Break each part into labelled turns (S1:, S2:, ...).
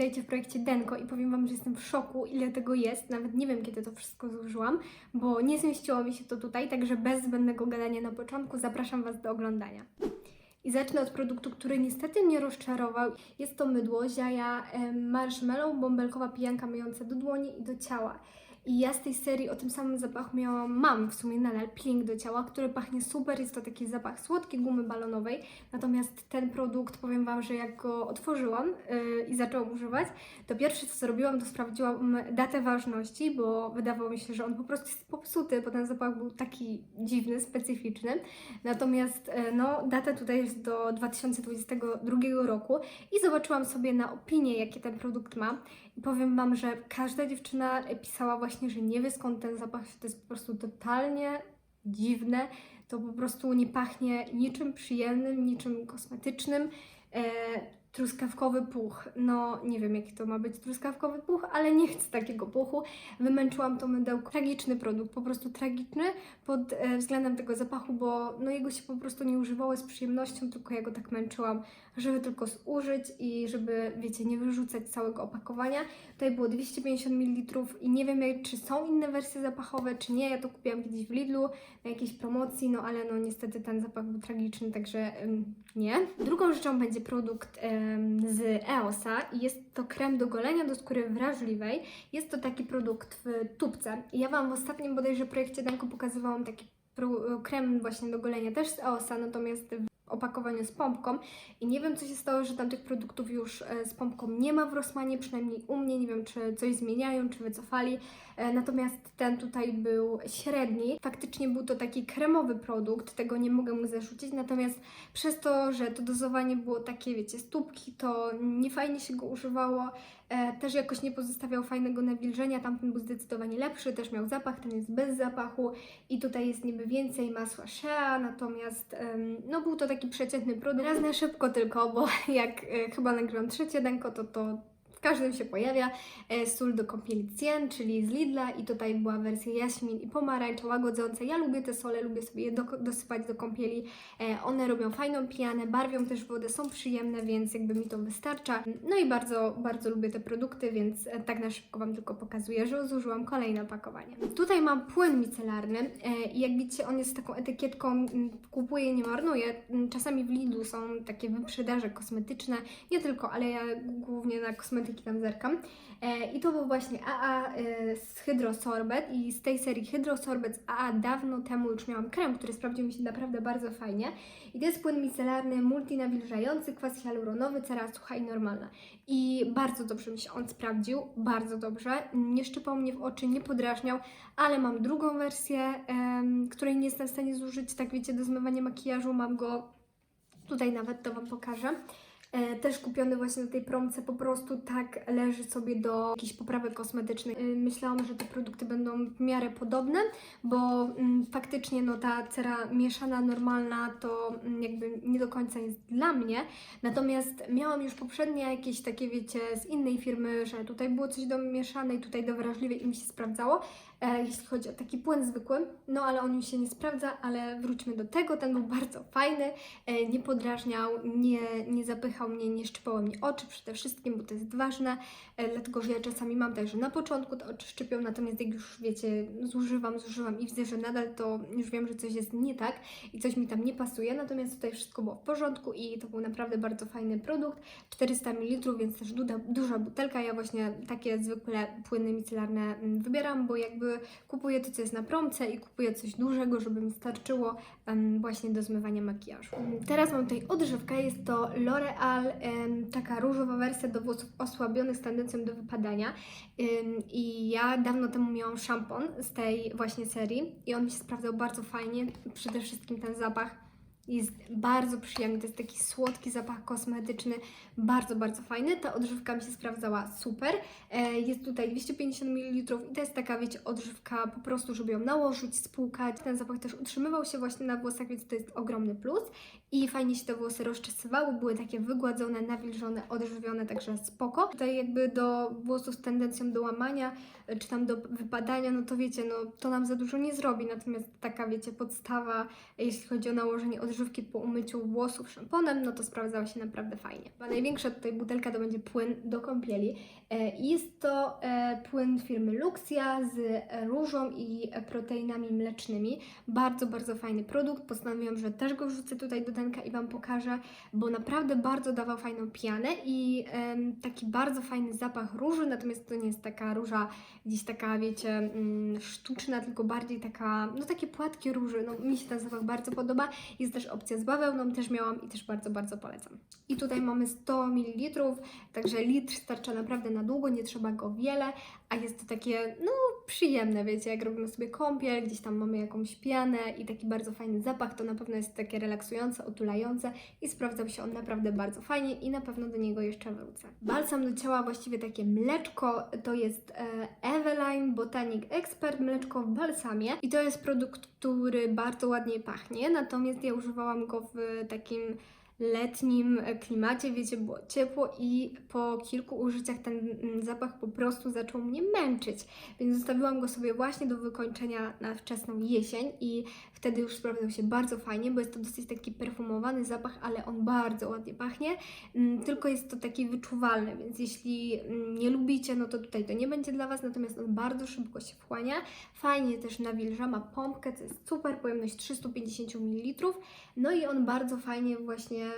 S1: witajcie w projekcie Denko i powiem Wam, że jestem w szoku, ile tego jest. Nawet nie wiem, kiedy to wszystko zużyłam, bo nie zmieściło mi się to tutaj, także bez zbędnego gadania na początku zapraszam Was do oglądania. I zacznę od produktu, który niestety mnie rozczarował. Jest to mydło Ziaja Marshmallow, bąbelkowa pijanka myjąca do dłoni i do ciała. I ja z tej serii o tym samym zapachu miałam, mam w sumie nadal peeling do ciała, który pachnie super, jest to taki zapach słodkiej gumy balonowej. Natomiast ten produkt, powiem Wam, że jak go otworzyłam yy, i zaczęłam używać, to pierwsze co zrobiłam, to sprawdziłam datę ważności, bo wydawało mi się, że on po prostu jest popsuty, bo ten zapach był taki dziwny, specyficzny. Natomiast e, no, data tutaj jest do 2022 roku i zobaczyłam sobie na opinie, jakie ten produkt ma. Powiem Wam, że każda dziewczyna pisała właśnie, że nie wie skąd ten zapach, to jest po prostu totalnie dziwne. To po prostu nie pachnie niczym przyjemnym, niczym kosmetycznym. E, truskawkowy puch. No, nie wiem, jaki to ma być truskawkowy puch, ale nie chcę takiego puchu. Wymęczyłam to mydełko. Tragiczny produkt, po prostu tragiczny pod e, względem tego zapachu, bo no, jego się po prostu nie używało z przyjemnością, tylko ja go tak męczyłam, żeby tylko zużyć i żeby, wiecie, nie wyrzucać całego opakowania. Tutaj było 250 ml i nie wiem, czy są inne wersje zapachowe, czy nie. Ja to kupiłam kiedyś w Lidlu na jakiejś promocji, no ale no niestety ten zapach był tragiczny, także ym, nie. Drugą rzeczą będzie produkt z EOSa i jest to krem do golenia do skóry wrażliwej. Jest to taki produkt w tubce. Ja Wam w ostatnim bodajże projekcie Danko pokazywałam taki krem właśnie do golenia też z EOSa, natomiast opakowaniu z pompką i nie wiem co się stało, że tam tych produktów już e, z pompką nie ma w Rossmanie, przynajmniej u mnie, nie wiem czy coś zmieniają, czy wycofali, E, natomiast ten tutaj był średni. Faktycznie był to taki kremowy produkt, tego nie mogę mu zarzucić, natomiast przez to, że to dozowanie było takie, wiecie, stópki, to nie fajnie się go używało, też jakoś nie pozostawiał fajnego nawilżenia, tamten był zdecydowanie lepszy, też miał zapach, ten jest bez zapachu i tutaj jest niby więcej masła shea, natomiast no był to taki przeciętny produkt. Raz na szybko tylko, bo jak e, chyba nagrywam trzecie denko, to to w każdym się pojawia e, sól do kąpieli Cien, czyli z Lidla i tutaj była wersja jaśmin i pomarańcza łagodząca. Ja lubię te sole, lubię sobie je do, dosypać do kąpieli. E, one robią fajną pianę, barwią też wodę, są przyjemne, więc jakby mi to wystarcza. No i bardzo, bardzo lubię te produkty, więc e, tak na szybko Wam tylko pokazuję, że zużyłam kolejne opakowanie. Tutaj mam płyn micelarny i jak widzicie on jest taką etykietką mm, kupuję, nie marnuję. Mm, Czasami w Lidlu są takie wyprzedaże kosmetyczne, nie tylko, ale ja głównie na kosmetyki tam zerkam. E, I to był właśnie AA e, z Hydrosorbet i z tej serii Hydrosorbet z AA dawno temu już miałam krem, który sprawdził mi się naprawdę bardzo fajnie. I to jest płyn micelarny, multinawilżający, kwas hialuronowy, cera sucha i normalna. I bardzo dobrze mi się on sprawdził, bardzo dobrze. Nie szczypał mnie w oczy, nie podrażniał, ale mam drugą wersję, em, której nie jestem w stanie zużyć, tak wiecie, do zmywania makijażu. Mam go tutaj nawet, to Wam pokażę. E, też kupiony właśnie na tej promce, po prostu tak leży sobie do jakichś poprawek kosmetycznych. E, myślałam, że te produkty będą w miarę podobne, bo mm, faktycznie no, ta cera mieszana, normalna to mm, jakby nie do końca jest dla mnie. Natomiast miałam już poprzednie jakieś takie, wiecie, z innej firmy, że tutaj było coś do mieszanej, tutaj do wrażliwej i mi się sprawdzało, jeśli chodzi o taki płyn zwykły. No ale on mi się nie sprawdza, ale wróćmy do tego. Ten był bardzo fajny, e, nie podrażniał, nie, nie zapychał mnie, nie szczypało mi oczy przede wszystkim, bo to jest ważne, e, dlatego że ja czasami mam tak, że na początku te oczy szczypią, natomiast jak już wiecie, zużywam, zużywam i widzę, że nadal to już wiem, że coś jest nie tak i coś mi tam nie pasuje, natomiast tutaj wszystko było w porządku i to był naprawdę bardzo fajny produkt, 400 ml, więc też duża, duża butelka, ja właśnie takie zwykle płyny micelarne mm, wybieram, bo jakby kupuję to, co jest na promce i kupuję coś dużego, żeby mi starczyło em, właśnie do zmywania makijażu. Teraz mam tutaj odżywkę, jest to L'Oreal, em, taka różowa wersja do włosów osłabionych z tendencją do wypadania Ym, i ja dawno temu miałam szampon z tej właśnie serii i on mi się sprawdzał bardzo fajnie, przede wszystkim ten zapach jest bardzo przyjemny, to jest taki słodki zapach kosmetyczny, bardzo, bardzo fajny. Ta odżywka mi się sprawdzała super. E, Jest tutaj 250 ml i to jest taka, wiecie, odżywka po prostu, żeby ją nałożyć, spłukać. Ten zapach też utrzymywał się właśnie na włosach, więc to jest ogromny plus. I fajnie się te włosy rozczesywały, były takie wygładzone, nawilżone, odżywione, także spoko. Tutaj jakby do włosów z tendencją do łamania, y, czy tam do wypadania, no to wiecie, no to nam za dużo nie zrobi, natomiast taka wiecie, podstawa, jeśli chodzi o nałożenie odżywki po umyciu włosów szamponem, no to sprawdzała się naprawdę fajnie. Chyba największa tutaj butelka to będzie płyn do kąpieli. E, Jest to e, płyn firmy Luxia z e, różą i e, proteinami mlecznymi. Bardzo, bardzo fajny produkt. Postanowiłam, że też go wrzucę tutaj do i Wam pokażę, bo naprawdę bardzo dawał fajną pianę i em, taki bardzo fajny zapach róży, natomiast to nie jest taka róża gdzieś taka, wiecie, mm, sztuczna, tylko bardziej taka, no takie płatki róży. No mi się ten zapach bardzo podoba. Jest też opcja z bawełną, też miałam i też bardzo, bardzo polecam. I tutaj mamy 100 ml, także litr starcza naprawdę na długo, nie trzeba go wiele, a jest to takie, no przyjemne, wiecie, jak robimy sobie kąpiel, gdzieś tam mamy jakąś pianę i taki bardzo fajny zapach, to na pewno jest takie relaksujące, otulające i sprawdzał się on naprawdę bardzo fajnie i na pewno do niego jeszcze wrócę. Balsam do ciała, właściwie takie mleczko, to jest e, Eveline Botanic Expert mleczko w balsamie i to jest produkt, który bardzo ładnie pachnie, natomiast ja używałam go w takim letnim klimacie, wiecie, było ciepło i po kilku użyciach ten mm, zapach po prostu zaczął mnie męczyć, więc zostawiłam go sobie właśnie do wykończenia na wczesną jesień i wtedy już sprawdzał się bardzo fajnie, bo jest to dosyć taki perfumowany zapach, ale on bardzo ładnie pachnie, Mm, tylko jest to taki wyczuwalny, więc jeśli mm, nie lubicie, no to tutaj to nie będzie dla Was, natomiast on bardzo szybko się wchłania, fajnie też nawilża, ma pompkę, co jest super, pojemność 350 ml, no i on bardzo fajnie właśnie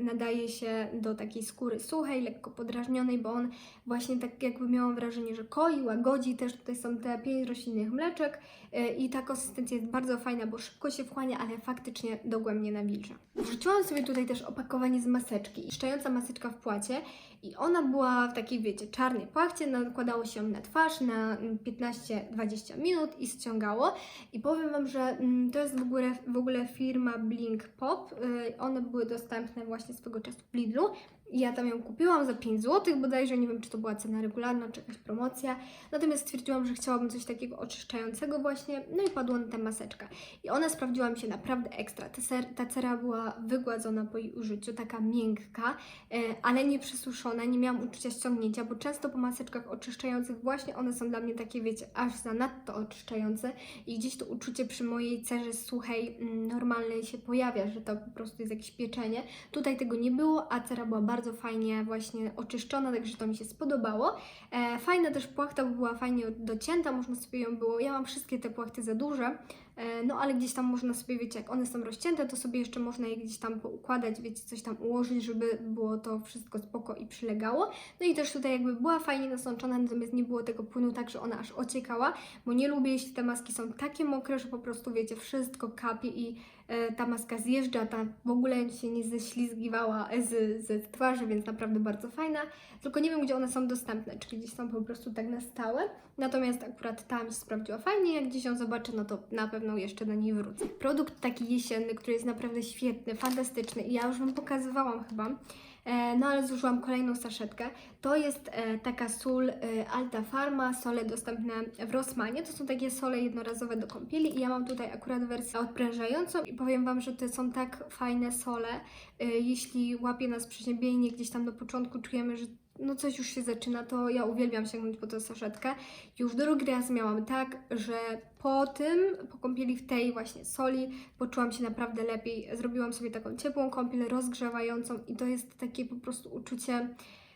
S1: nadaje się do takiej skóry suchej, lekko podrażnionej, bo on właśnie tak jakby miałam wrażenie, że koi, łagodzi, też tutaj są te pięć roślinnych mleczek yy, i ta konsystencja jest bardzo fajna, bo szybko się wchłania, ale faktycznie dogłębnie nawilża. Wrzuciłam sobie tutaj też opakowanie z maseczki, szczająca maseczka w płacie i ona była w takiej, wiecie, czarnej płachcie, nakładało się na twarz na mm, 15-20 minut i ściągało. I powiem Wam, że mm, to jest w ogóle, w ogóle firma Blink Pop. Yy, one były dostępne właśnie swego czasu w Lidlu. Ja tam ją kupiłam za 5 zł bodajże, nie wiem czy to była cena regularna, czy jakaś promocja. Natomiast stwierdziłam, że chciałabym coś takiego oczyszczającego właśnie, no i padło na tę maseczkę. I ona sprawdziła mi się naprawdę ekstra. Ta, ser, ta cera była wygładzona po jej użyciu, taka miękka, e, ale nie przesuszona, nie miałam uczucia ściągnięcia, bo często po maseczkach oczyszczających właśnie one są dla mnie takie, wiecie, aż zanadto oczyszczające i gdzieś to uczucie przy mojej cerze suchej, mm, normalnej się pojawia, że to po prostu jest jakieś pieczenie. Tutaj tego nie było, a cera była bardzo fajnie właśnie oczyszczona, także to mi się spodobało. E, fajna też płachta, była fajnie docięta, można sobie ją było, ja mam wszystkie te płachty za duże, no ale gdzieś tam można sobie, wiecie, jak one są rozcięte, to sobie jeszcze można je gdzieś tam poukładać, wiecie, coś tam ułożyć, żeby było to wszystko spoko i przylegało. No i też tutaj jakby była fajnie nasączona, natomiast nie było tego płynu tak, że ona aż ociekała, bo nie lubię, jeśli te maski są takie mokre, że po prostu, wiecie, wszystko kapie i e, ta maska zjeżdża, ta w ogóle się nie ześlizgiwała z, z twarzy, więc naprawdę bardzo fajna. Tylko nie wiem, gdzie one są dostępne, czy gdzieś są po prostu tak na stałe. Natomiast akurat ta mi się sprawdziła fajnie, jak gdzieś ją zobaczę, no to na pewno jeszcze do niej wrócę. Produkt taki jesienny, który jest naprawdę świetny, fantastyczny i ja już Wam pokazywałam chyba. E, No ale zużyłam kolejną saszetkę. To jest e, taka sól e, Alta Pharma, sole dostępne w Rossmanie. To są takie sole jednorazowe do kąpieli i ja mam tutaj akurat wersję odprężającą i powiem Wam, że to są tak fajne sole. E, Jeśli łapie nas przeziębienie gdzieś tam do początku, czujemy, że no coś już się zaczyna, to ja uwielbiam sięgnąć po tę saszetkę. Już drugi raz miałam tak, że po tym, po kąpieli w tej właśnie soli, poczułam się naprawdę lepiej. Zrobiłam sobie taką ciepłą kąpiel, rozgrzewającą i to jest takie po prostu uczucie,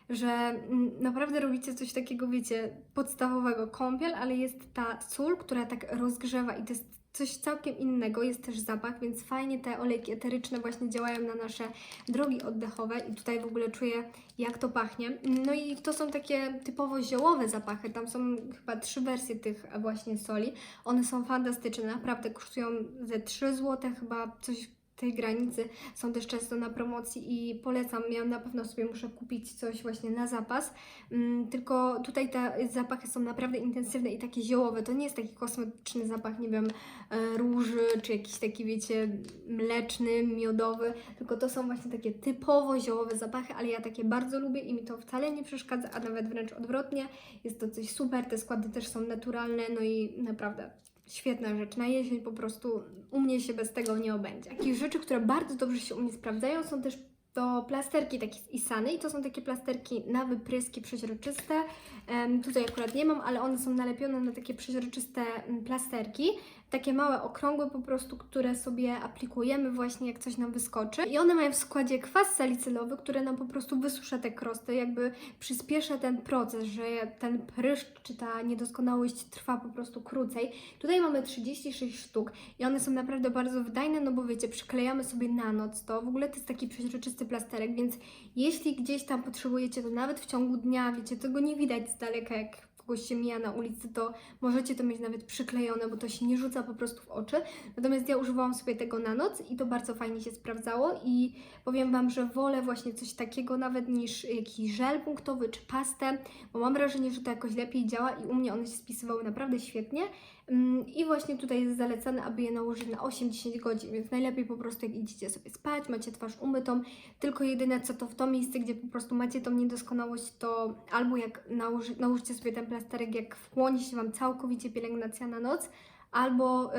S1: że naprawdę robicie coś takiego, wiecie, podstawowego kąpiel, ale jest ta sól, która tak rozgrzewa i to jest coś całkiem innego, jest też zapach, więc fajnie te olejki eteryczne właśnie działają na nasze drogi oddechowe i tutaj w ogóle czuję jak to pachnie. No i to są takie typowo ziołowe zapachy, tam są chyba trzy wersje tych właśnie soli, one są fantastyczne, naprawdę kosztują ze 3 zł, chyba coś tej granicy, są też często na promocji i polecam, ja na pewno sobie muszę kupić coś właśnie na zapas, Mm, tylko tutaj te zapachy są naprawdę intensywne i takie ziołowe. To nie jest taki kosmetyczny zapach, nie wiem, e, róży, czy jakiś taki, wiecie, mleczny, miodowy, tylko to są właśnie takie typowo ziołowe zapachy, ale ja takie bardzo lubię i mi to wcale nie przeszkadza, a nawet wręcz odwrotnie. Jest to coś super, te składy też są naturalne, no i naprawdę świetna rzecz. Na jesień po prostu u mnie się bez tego nie obędzie. Takie rzeczy, które bardzo dobrze się u mnie sprawdzają, są też to plasterki takie Isany i to są takie plasterki na wypryski przeźroczyste. Em, tutaj akurat nie mam, ale one są nalepione na takie przeźroczyste mm, plasterki. Takie małe, okrągłe po prostu, które sobie aplikujemy właśnie jak coś nam wyskoczy. I one mają w składzie kwas salicylowy, który nam po prostu wysusza te krosty, jakby przyspiesza ten proces, że ten pryszcz czy ta niedoskonałość trwa po prostu krócej. Tutaj mamy 36 sztuk i one są naprawdę bardzo wydajne, no bo wiecie, przyklejamy sobie na noc to. W ogóle to jest taki przeźroczysty plasterek, więc jeśli gdzieś tam potrzebujecie to nawet w ciągu dnia, wiecie, tego nie widać z daleka, jak kogoś się mija na ulicy, to możecie to mieć nawet przyklejone, bo to się nie rzuca po prostu w oczy. Natomiast ja używałam sobie tego na noc i to bardzo fajnie się sprawdzało i powiem Wam, że wolę właśnie coś takiego nawet niż jakiś żel punktowy czy pastę, bo mam wrażenie, że to jakoś lepiej działa i u mnie one się spisywały naprawdę świetnie. Mm, I właśnie tutaj jest zalecane, aby je nałożyć na 8-10 godzin, więc najlepiej po prostu jak idziecie sobie spać, macie twarz umytą, tylko jedyne co to w to miejsce, gdzie po prostu macie tą niedoskonałość, to albo jak nałoży, nałożycie sobie ten plasterek, jak wchłonie się Wam całkowicie pielęgnacja na noc, albo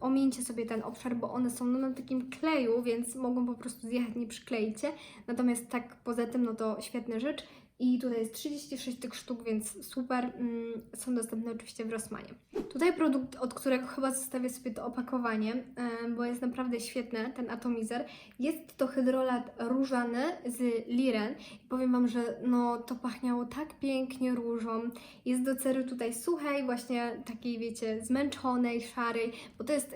S1: omieńcie sobie ten obszar, bo one są no, na takim kleju, więc mogą po prostu zjechać, nie przykleicie. Natomiast tak poza tym, no to świetna rzecz. I tutaj jest 36 tych sztuk, więc super. Mm, Są dostępne oczywiście w Rossmanie. Tutaj produkt, od którego chyba zostawię sobie to opakowanie, bo jest naprawdę świetny, ten atomizer. Jest to hydrolat różany z Liren. Powiem Wam, że no, to pachniało tak pięknie różą. Jest do cery tutaj suchej, właśnie takiej, wiecie, zmęczonej, szarej, bo to jest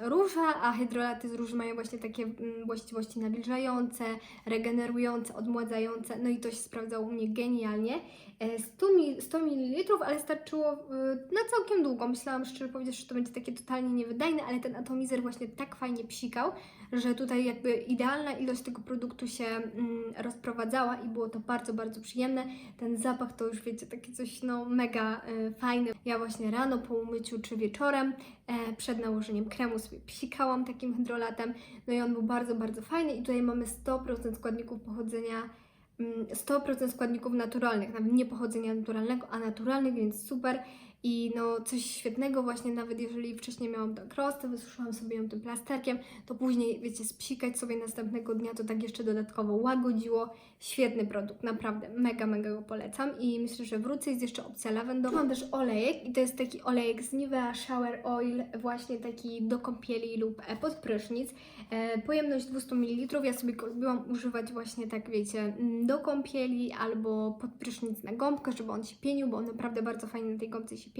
S1: róża, a hydrolaty z róży mają właśnie takie mm, właściwości nawilżające, regenerujące, odmładzające. No i to się sprawdzało u mnie genialnie. E, 100, mil, 100 ml, ale starczyło e, na całkiem długo. Myślałam szczerze powiedzieć, że to będzie takie totalnie niewydajne, ale ten atomizer właśnie tak fajnie psikał, że tutaj jakby idealna ilość tego produktu się mm, rozprowadzała i było to bardzo, bardzo przyjemne. Ten zapach to już wiecie, takie coś no mega e, fajne. Ja właśnie rano po umyciu czy wieczorem e, przed nałożeniem kremu sobie psikałam takim hydrolatem, no i on był bardzo, bardzo fajny i tutaj mamy 100% składników pochodzenia 100% składników naturalnych, nawet nie pochodzenia naturalnego, a naturalnych, więc super. I no coś świetnego właśnie, nawet jeżeli wcześniej miałam tak krostę, wysuszyłam sobie ją tym plasterkiem, to później, wiecie, spsikać sobie następnego dnia, to tak jeszcze dodatkowo łagodziło. Świetny produkt, naprawdę, mega, mega go polecam i myślę, że wrócę, jest jeszcze opcja lawendowa. Mam też olejek i to jest taki olejek z Nivea Shower Oil, właśnie taki do kąpieli lub e, pod prysznic. E, pojemność 200 ml, ja sobie go lubiłam używać właśnie tak, wiecie, mm, do kąpieli albo pod prysznic na gąbkę, żeby on się pienił, bo on naprawdę bardzo fajnie na tej gąbce się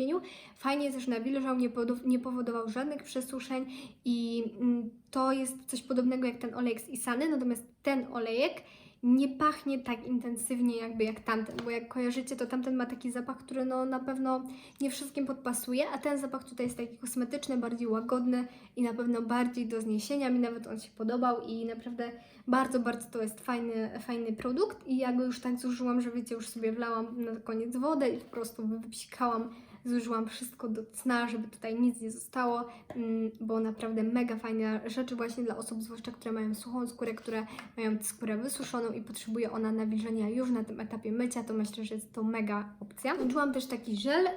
S1: Fajnie też nawilżał, nie, nie powodował żadnych przesuszeń i mm, to jest coś podobnego jak ten olejek z Isany, natomiast ten olejek nie pachnie tak intensywnie jakby jak tamten, bo jak kojarzycie, to tamten ma taki zapach, który no na pewno nie wszystkim podpasuje, a ten zapach tutaj jest taki kosmetyczny, bardziej łagodny i na pewno bardziej do zniesienia. Mi nawet on się podobał i naprawdę bardzo, bardzo to jest fajny, fajny produkt i ja go już tak zużyłam, że wiecie, już sobie wlałam na koniec wodę i po prostu wypsikałam zużyłam wszystko do cna, żeby tutaj nic nie zostało, mm, bo naprawdę mega fajne rzeczy właśnie dla osób, zwłaszcza które mają suchą skórę, które mają skórę wysuszoną i potrzebuje ona nawilżenia już na tym etapie mycia, to myślę, że jest to mega opcja. Użyłam też taki żel y,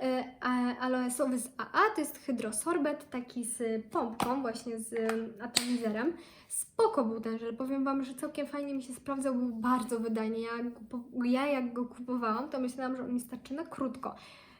S1: aloesowy z AA, to jest hydrosorbet, taki z pompką, właśnie z y, atomizerem. Spoko był ten żel, powiem Wam, że całkiem fajnie mi się sprawdzał, był bardzo wydajny. Ja, ja jak go kupowałam, to myślałam, że on mi starczy na krótko.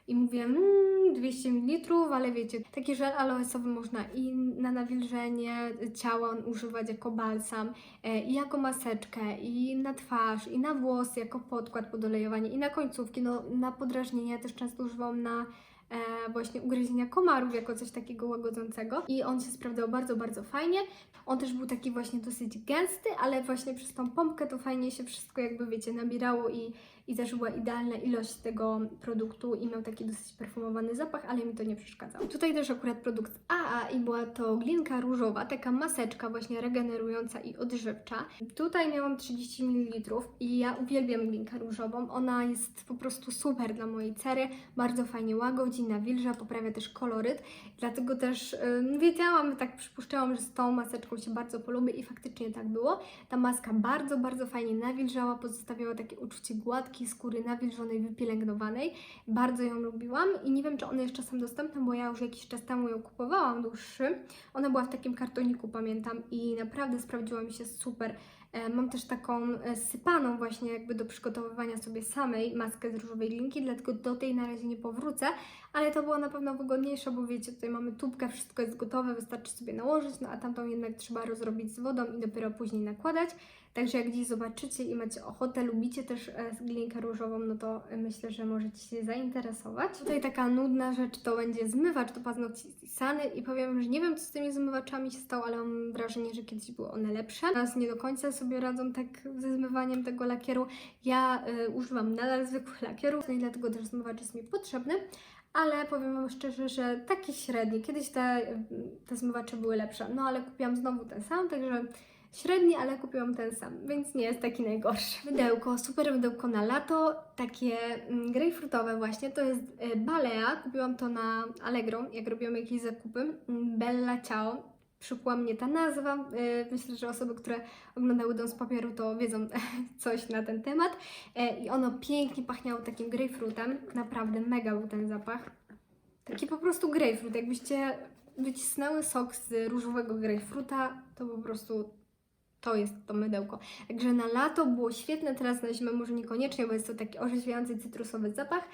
S1: I mówię, mmm, 200 ml, ale wiecie, taki żel aloesowy można i na nawilżenie ciała używać jako balsam, e, i jako maseczkę, i na twarz, i na włosy, jako podkład pod olejowanie, i na końcówki, no na podrażnienia też często używam na e, właśnie ugryzienia komarów jako coś takiego łagodzącego i on się sprawdzał bardzo, bardzo fajnie. On też był taki właśnie dosyć gęsty, ale właśnie przez tą pompkę to fajnie się wszystko jakby wiecie nabierało i, i też była idealna ilość tego produktu i miał taki dosyć perfumowany zapach, ale mi to nie przeszkadzało. Tutaj też akurat produkt AA i była to glinka różowa, taka maseczka właśnie regenerująca i odżywcza. Tutaj miałam 30 ml i ja uwielbiam glinkę różową. Ona jest po prostu super dla mojej cery, bardzo fajnie łagodzi, nawilża, poprawia też koloryt. Dlatego też ym, wiedziałam, tak przypuszczałam, że z tą maseczką się bardzo polubię i faktycznie tak było. Ta maska bardzo, bardzo fajnie nawilżała, pozostawiała takie uczucie gładkiej skóry, nawilżonej, wypielęgnowanej. Bardzo ją lubiłam i nie wiem, czy one jeszcze są dostępne, bo ja już jakiś czas temu ją kupowałam dłuższy. Ona była w takim kartoniku, pamiętam, i naprawdę sprawdziła mi się super. E, Mam też taką e, sypaną właśnie jakby do przygotowywania sobie samej maskę z różowej glinki, dlatego do tej na razie nie powrócę, ale to było na pewno wygodniejsze, bo wiecie, tutaj mamy tubkę, wszystko jest gotowe, wystarczy sobie nałożyć, no a tamtą jednak trzeba rozrobić z wodą i dopiero później nakładać. Także jak gdzieś zobaczycie i macie ochotę, lubicie też e, glinkę różową, no to e, myślę, że możecie się zainteresować. Tutaj taka nudna rzecz to będzie zmywacz do paznokci z Isany i powiem, że nie wiem co z tymi zmywaczami się stało, ale mam wrażenie, że kiedyś były one lepsze. Teraz nie do końca sobie radzą tak ze zmywaniem tego lakieru. Ja y, używam nadal zwykłych lakierów, no i dlatego też zmywacz jest mi potrzebny. Ale powiem Wam szczerze, że taki średni. Kiedyś te, te zmywacze były lepsze, no ale kupiłam znowu ten sam, także średni, ale kupiłam ten sam, więc nie jest taki najgorszy. Mydełko, super mydełko na lato, takie mm, grejpfrutowe właśnie, to jest e, Balea, kupiłam to na Allegro, jak robiłam jakieś zakupy, Mm, Bella Ciao, przykuła mnie ta nazwa, e, myślę, że osoby, które oglądały Dom z Papieru to wiedzą coś na ten temat E, i ono pięknie pachniało takim grejpfrutem, naprawdę mega był ten zapach. Taki po prostu grejpfrut, jakbyście wycisnęły sok z różowego grejpfruta, to po prostu to jest to mydełko. Także na lato było świetne, teraz na zimę może niekoniecznie, bo jest to taki orzeźwiający, cytrusowy zapach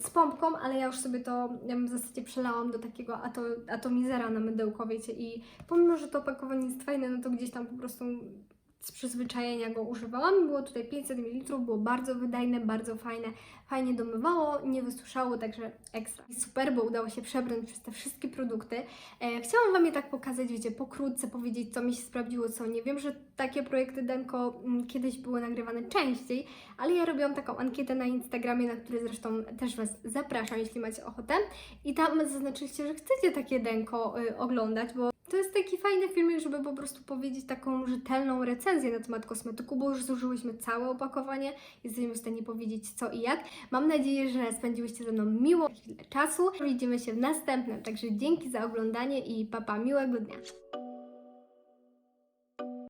S1: z pompką, ale ja już sobie to w zasadzie przelałam do takiego ato, atomizera na mydełko, wiecie, i pomimo, że to opakowanie jest fajne, no to gdzieś tam po prostu z przyzwyczajenia go używałam. Było tutaj 500 ml, było bardzo wydajne, bardzo fajne, fajnie domywało, nie wysuszało, także ekstra. Super, bo udało się przebrnąć przez te wszystkie produkty. E, chciałam Wam je tak pokazać, wiecie, pokrótce powiedzieć, co mi się sprawdziło, co nie. Wiem, że takie projekty Denko mm, kiedyś były nagrywane częściej, ale ja robiłam taką ankietę na Instagramie, na który zresztą też Was zapraszam, jeśli macie ochotę. I tam zaznaczyliście, że chcecie takie Denko y, oglądać, bo to jest taki fajny filmik, żeby po prostu powiedzieć taką rzetelną recenzję na temat kosmetyku, bo już zużyłyśmy całe opakowanie, jesteśmy w stanie powiedzieć co i jak. Mam nadzieję, że spędziłyście ze mną miło chwilę czasu. Widzimy się w następnym, także dzięki za oglądanie i papa, miłego dnia.